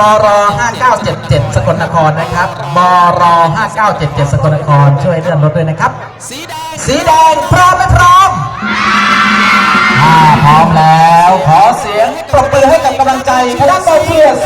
บร5977 สกลนครนะครับบร5977 สกลนคร ช่วยเลื่อนรถด้วยนะครับ สีแดงสีแดงพร้อมไม่พร้อมถ้าพร้อมแล้ว ขอเสียงปรบมือให้กับกำลังใจคณะกองเชียร์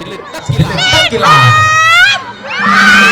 Kilat, kilat, kilat.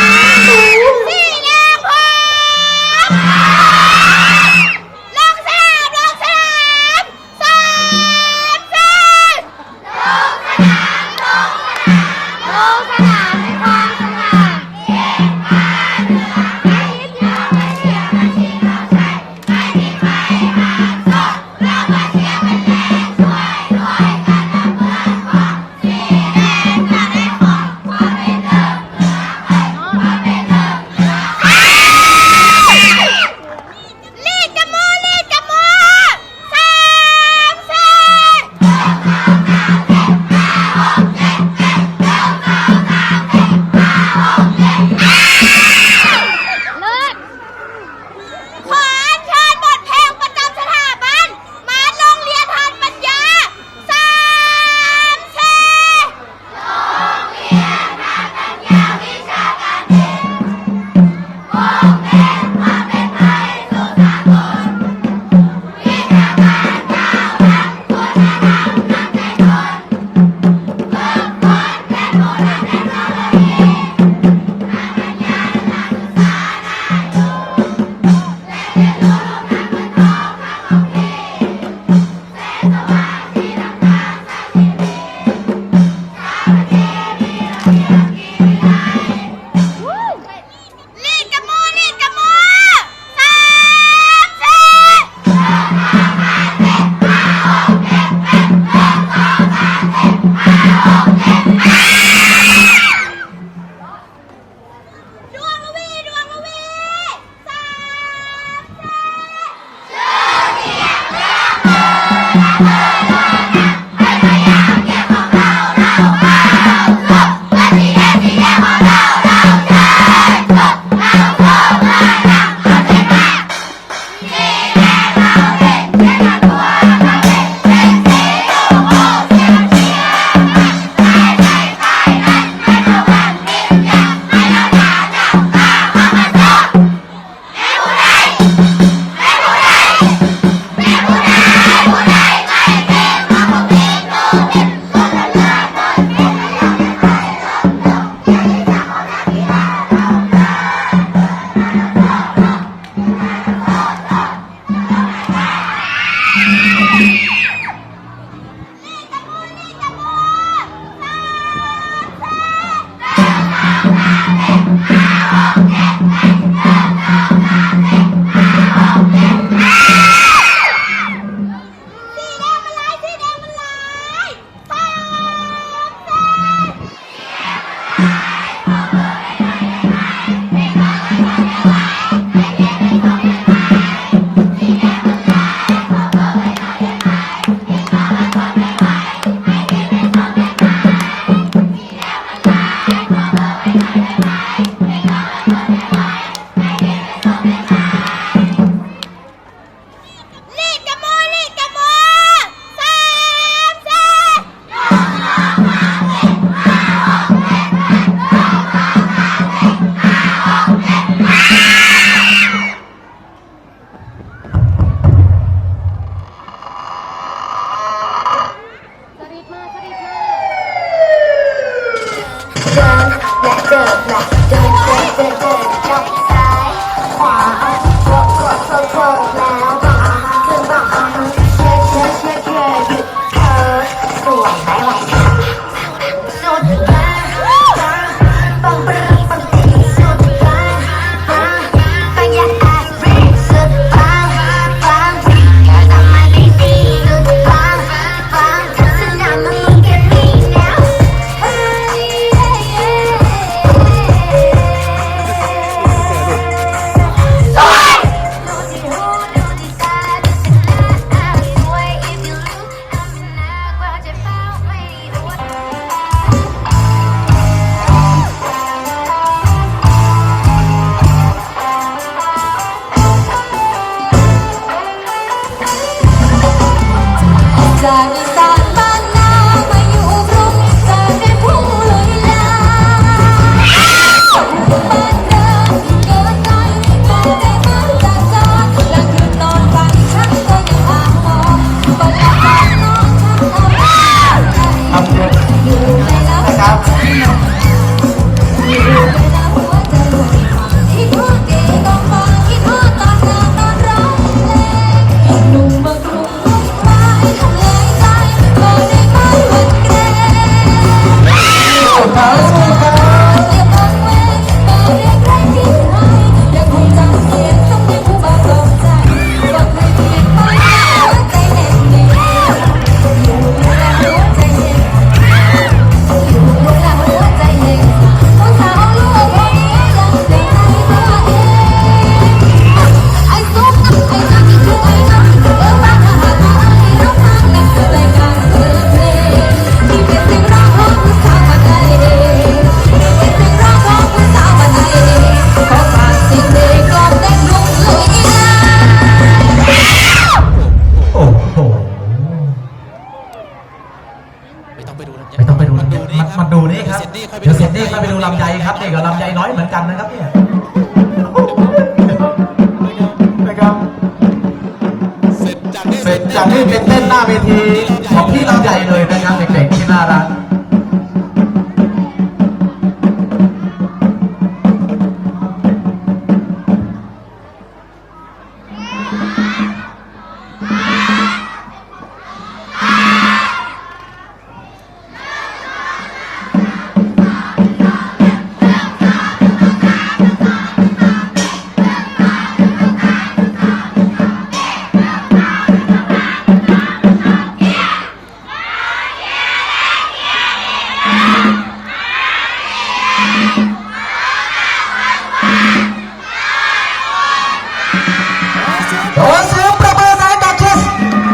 ¡Venga! เสร็จจา